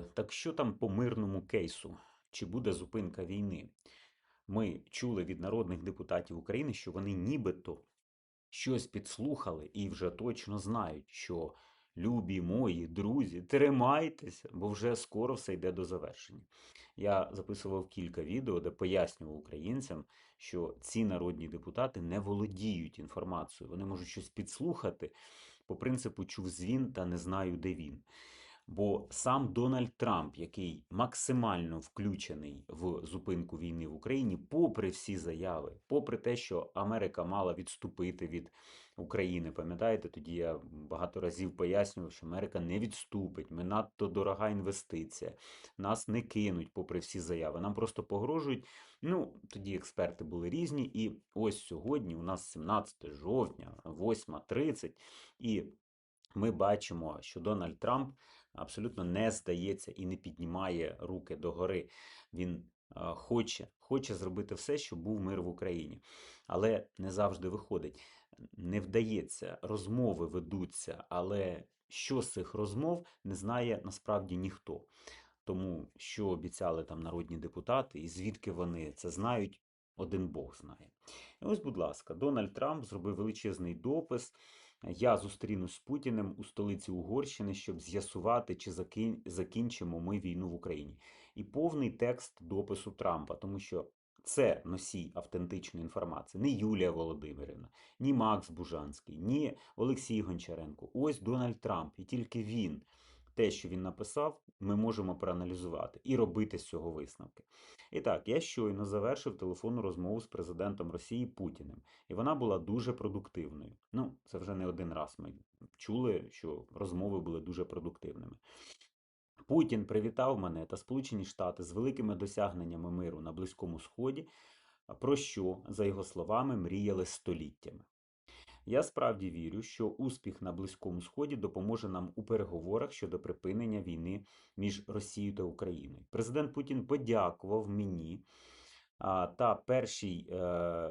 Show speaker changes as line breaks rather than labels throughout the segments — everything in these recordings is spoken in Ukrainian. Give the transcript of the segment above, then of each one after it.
Так що там по мирному кейсу? Чи буде зупинка війни? Ми чули від народних депутатів України, що вони нібито щось підслухали і вже точно знають, що любі мої друзі, тримайтеся, бо вже скоро все йде до завершення. Я записував кілька відео, де пояснював українцям, що ці народні депутати не володіють інформацією. Вони можуть щось підслухати по принципу чув звін та не знаю, де він. Бо сам Дональд Трамп, який максимально включений в зупинку війни в Україні, попри всі заяви, попри те, що Америка мала відступити від України, пам'ятаєте, тоді я багато разів пояснював, що Америка не відступить, ми надто дорога інвестиція, нас не кинуть, попри всі заяви. Нам просто погрожують. Ну, тоді експерти були різні, і ось сьогодні у нас 17 жовтня, 8.30, і ми бачимо, що Дональд Трамп абсолютно не здається і не піднімає руки догори. Він е, хоче, хоче зробити все, щоб був мир в Україні, але не завжди виходить. Не вдається, розмови ведуться, але що з цих розмов не знає насправді ніхто. Тому що обіцяли там народні депутати, і звідки вони це знають, один Бог знає. І ось, будь ласка, Дональд Трамп зробив величезний допис. Я зустрінусь з Путіним у столиці Угорщини, щоб з'ясувати, чи закінчимо ми війну в Україні. І повний текст допису Трампа, тому що це носій автентичної інформації. Не Юлія Володимирівна, ні Макс Бужанський, ні Олексій Гончаренко. Ось Дональд Трамп, і тільки він. Те, що він написав, ми можемо проаналізувати і робити з цього висновки. І так, я щойно завершив телефонну розмову з президентом Росії Путіним, і вона була дуже продуктивною. Ну, це вже не один раз ми чули, що розмови були дуже продуктивними. Путін привітав мене та Сполучені Штати з великими досягненнями миру на Близькому Сході, про що, за його словами, мріяли століттями. Я справді вірю, що успіх на Близькому Сході допоможе нам у переговорах щодо припинення війни між Росією та Україною. Президент Путін подякував мені та першій е,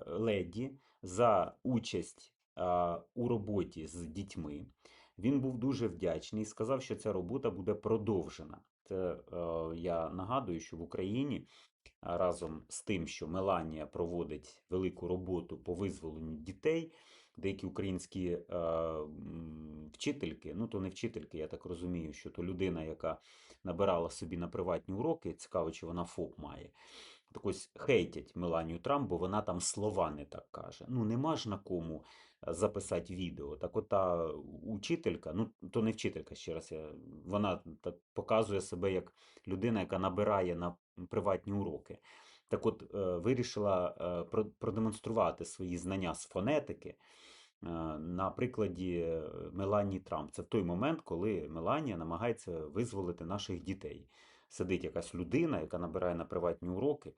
леді за участь у роботі з дітьми. Він був дуже вдячний і сказав, що ця робота буде продовжена. Це е, я нагадую, що в Україні разом з тим, що Меланія проводить велику роботу по визволенню дітей деякі українські е, вчительки, ну то не вчительки, я так розумію, що то людина, яка набирала собі на приватні уроки, цікаво, чи вона ФОП має. Так ось хейтять Меланію Трамп, бо вона там слова не так каже. Ну, нема ж на кому записати відео. Так от та учителька, ну то не вчителька ще раз, я, вона так показує себе як людина, яка набирає на приватні уроки. Так от, е, вирішила е, продемонструвати свої знання з фонетики. Е, на прикладі Меланії Трамп. Це в той момент, коли Меланія намагається визволити наших дітей. Сидить якась людина, яка набирає на приватні уроки.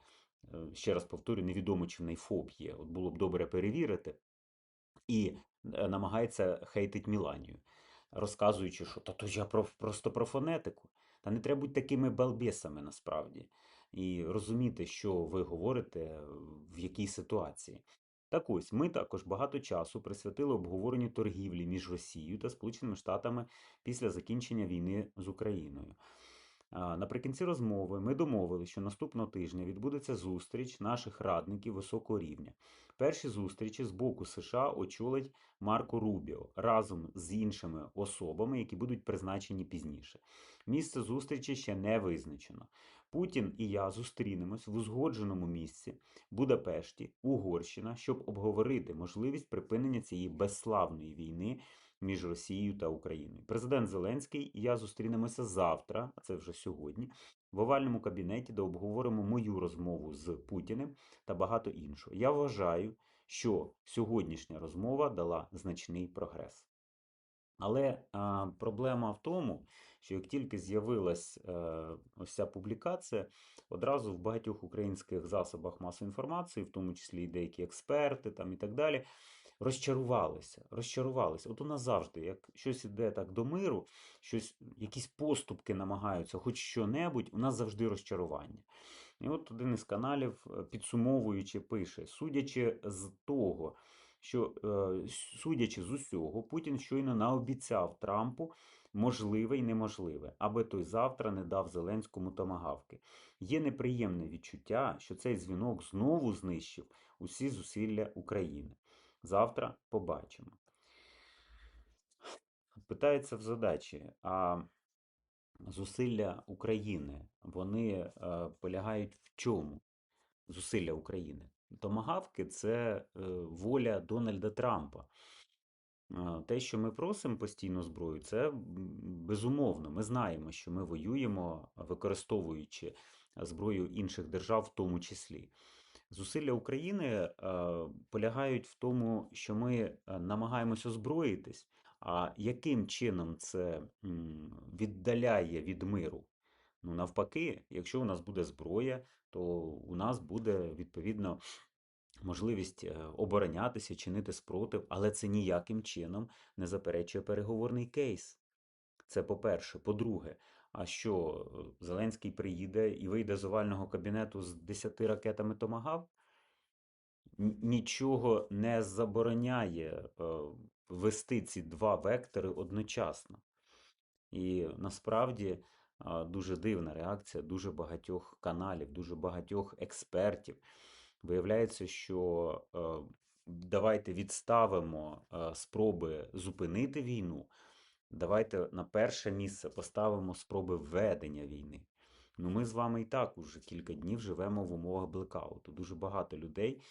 Ще раз повторю, невідомо, чи в неї ФОП є. От було б добре перевірити. І намагається хейтить Міланію, розказуючи, що та то я про, просто про фонетику. Та не треба бути такими балбесами насправді. І розуміти, що ви говорите в якій ситуації. Так ось ми також багато часу присвятили обговоренню торгівлі між Росією та Сполученими Штатами після закінчення війни з Україною. Наприкінці розмови ми домовили, що наступного тижня відбудеться зустріч наших радників високого рівня. Перші зустрічі з боку США очолить Марко Рубіо разом з іншими особами, які будуть призначені пізніше. Місце зустрічі ще не визначено. Путін і я зустрінемось в узгодженому місці Будапешті, Угорщина, щоб обговорити можливість припинення цієї безславної війни між Росією та Україною. Президент Зеленський і я зустрінемося завтра, а це вже сьогодні, в овальному кабінеті, де обговоримо мою розмову з Путіним та багато іншого. Я вважаю, що сьогоднішня розмова дала значний прогрес. Але а, проблема в тому, що як тільки з'явилась е, ось ця публікація, одразу в багатьох українських засобах масової інформації, в тому числі і деякі експерти там і так далі, розчарувалися. розчарувалися. От у нас завжди, як щось іде так до миру, щось, якісь поступки намагаються, хоч що-небудь, у нас завжди розчарування. І от один із каналів, е, підсумовуючи, пише: судячи з того, що, е, судячи з усього, Путін щойно наобіцяв Трампу можливе і неможливе, аби той завтра не дав Зеленському томагавки. Є неприємне відчуття, що цей дзвінок знову знищив усі зусилля України. Завтра побачимо. Питається в задачі, а зусилля України, вони е, полягають в чому? Зусилля України. Томагавки це е, воля Дональда Трампа. Те, що ми просимо постійно зброю, це безумовно. Ми знаємо, що ми воюємо, використовуючи зброю інших держав, в тому числі. Зусилля України е, полягають в тому, що ми е, намагаємось озброїтись. А яким чином це віддаляє від миру? Ну, навпаки, якщо у нас буде зброя, то у нас буде відповідно можливість е, оборонятися, чинити спротив, але це ніяким чином не заперечує переговорний кейс. Це по-перше. По-друге, а що е, Зеленський приїде і вийде з овального кабінету з 10 ракетами Томагав? Нічого не забороняє е, вести ці два вектори одночасно. І насправді дуже дивна реакція дуже багатьох каналів, дуже багатьох експертів. Виявляється, що е, давайте відставимо спроби зупинити війну. Давайте на перше місце поставимо спроби введення війни. Ну, ми з вами і так уже кілька днів живемо в умовах блекауту. Дуже багато людей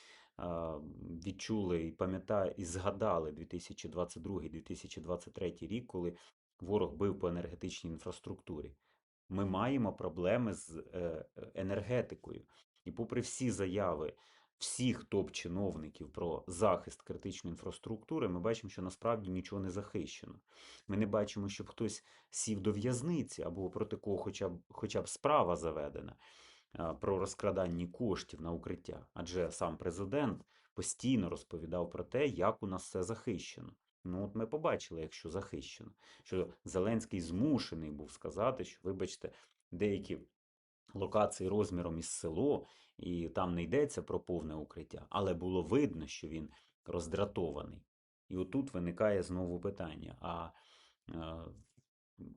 відчули і пам'ятають, і згадали 2022-2023 рік, коли ворог бив по енергетичній інфраструктурі. Ми маємо проблеми з е, енергетикою. І попри всі заяви всіх топ-чиновників про захист критичної інфраструктури, ми бачимо, що насправді нічого не захищено. Ми не бачимо, щоб хтось сів до в'язниці або проти кого хоча б, хоча б справа заведена про розкрадання коштів на укриття. Адже сам президент постійно розповідав про те, як у нас все захищено. Ну, от ми побачили, якщо захищено, що Зеленський змушений був сказати, що, вибачте, деякі локації розміром із село, і там не йдеться про повне укриття, але було видно, що він роздратований. І отут виникає знову питання: а е,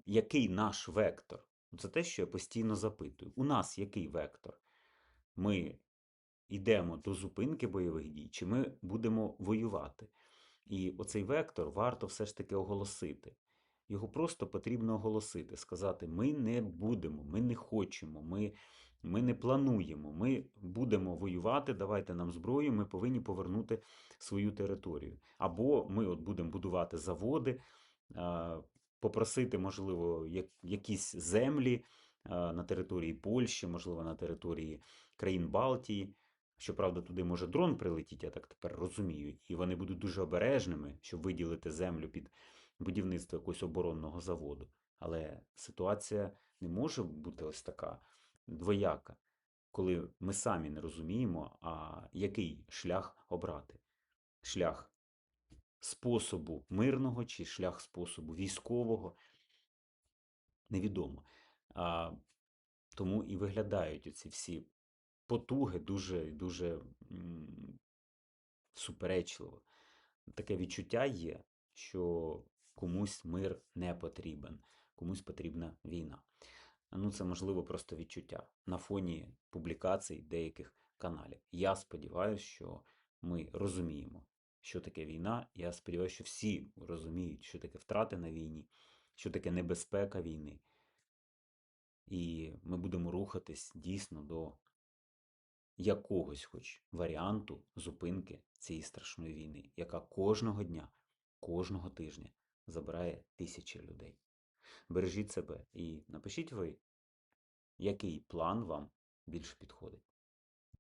який наш вектор? Це те, що я постійно запитую. У нас який вектор? Ми йдемо до зупинки бойових дій, чи ми будемо воювати? І оцей вектор варто все ж таки оголосити. Його просто потрібно оголосити, сказати: ми не будемо, ми не хочемо, ми, ми не плануємо, ми будемо воювати, давайте нам зброю, ми повинні повернути свою територію. Або ми от будемо будувати заводи, попросити, можливо, як, якісь землі на території Польщі, можливо, на території країн Балтії. Щоправда, туди може дрон прилетіти, я так тепер розумію, і вони будуть дуже обережними, щоб виділити землю під будівництво якогось оборонного заводу. Але ситуація не може бути ось така двояка, коли ми самі не розуміємо, а який шлях обрати. Шлях способу мирного чи шлях способу військового. Невідомо. А, тому і виглядають оці всі потуги дуже дуже суперечливо. Таке відчуття є, що комусь мир не потрібен, комусь потрібна війна. Ну, це можливо просто відчуття на фоні публікацій деяких каналів. Я сподіваюся, що ми розуміємо, що таке війна. Я сподіваюся, що всі розуміють, що таке втрати на війні, що таке небезпека війни. І ми будемо рухатись дійсно до якогось хоч варіанту зупинки цієї страшної війни, яка кожного дня, кожного тижня забирає тисячі людей. Бережіть себе і напишіть ви, який план вам більше підходить.